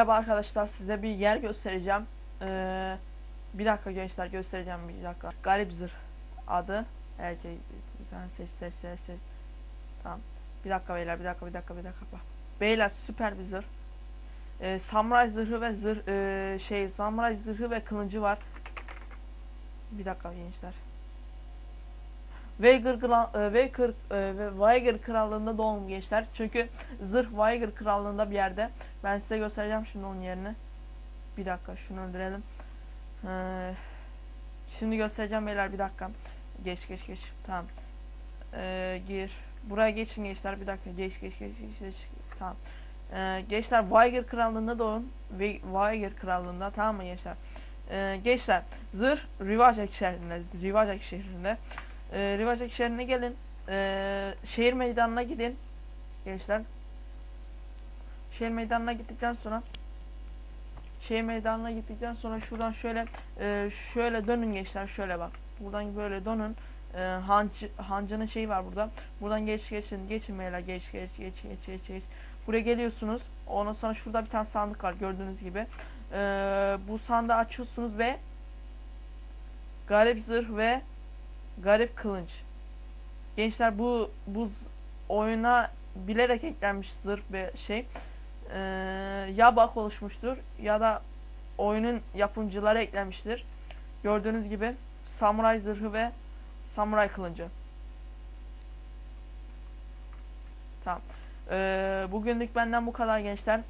Merhaba arkadaşlar size bir yer göstereceğim. Ee, bir dakika gençler göstereceğim bir dakika. Garip zırh adı. Evet bir tane ses ses ses ses. Tamam. Bir dakika beyler bir dakika bir dakika bir dakika. Beyler süper bir zırh. Ee, samuray zırhı ve zırh ee, şey samuray zırhı ve kılıcı var. Bir dakika gençler. Veigar, e, e, ve Veigar krallığında doğum gençler. Çünkü zırh Veigar krallığında bir yerde. Ben size göstereceğim şimdi onun yerini. Bir dakika şunu öldürelim. Ee, şimdi göstereceğim beyler bir dakika. Geç geç geç. Tamam. Ee, gir. Buraya geçin gençler bir dakika. Geç geç geç geç. geç. Tamam. Ee, gençler Veigar krallığında doğun. Ve Veigar krallığında tamam mı gençler? Ee, gençler zırh Rivajak şehrinde. Rivajak şehrinde. Ee, Rivajak şehrine gelin. Ee, şehir meydanına gidin. Gençler. Şehir meydanına gittikten sonra şehir meydanına gittikten sonra şuradan şöyle e, şöyle dönün gençler şöyle bak. Buradan böyle dönün. E, hancı, hancının şeyi var burada. Buradan geç geçin. Geçin beyler geç geç geç geç geç geç. Buraya geliyorsunuz. Ondan sonra şurada bir tane sandık var gördüğünüz gibi. E, bu sandığı açıyorsunuz ve garip zırh ve garip kılınç. Gençler bu bu z- oyuna bilerek eklenmiş ve şey ee, ya bug oluşmuştur ya da oyunun yapımcıları eklemiştir. Gördüğünüz gibi samuray zırhı ve samuray kılıncı. Tamam. Ee, bugünlük benden bu kadar gençler.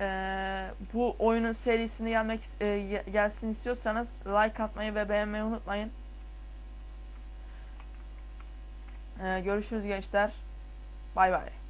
Ee, bu oyunun serisini gelmek e, gelsin istiyorsanız like atmayı ve beğenmeyi unutmayın. Ee, görüşürüz gençler. Bay bay.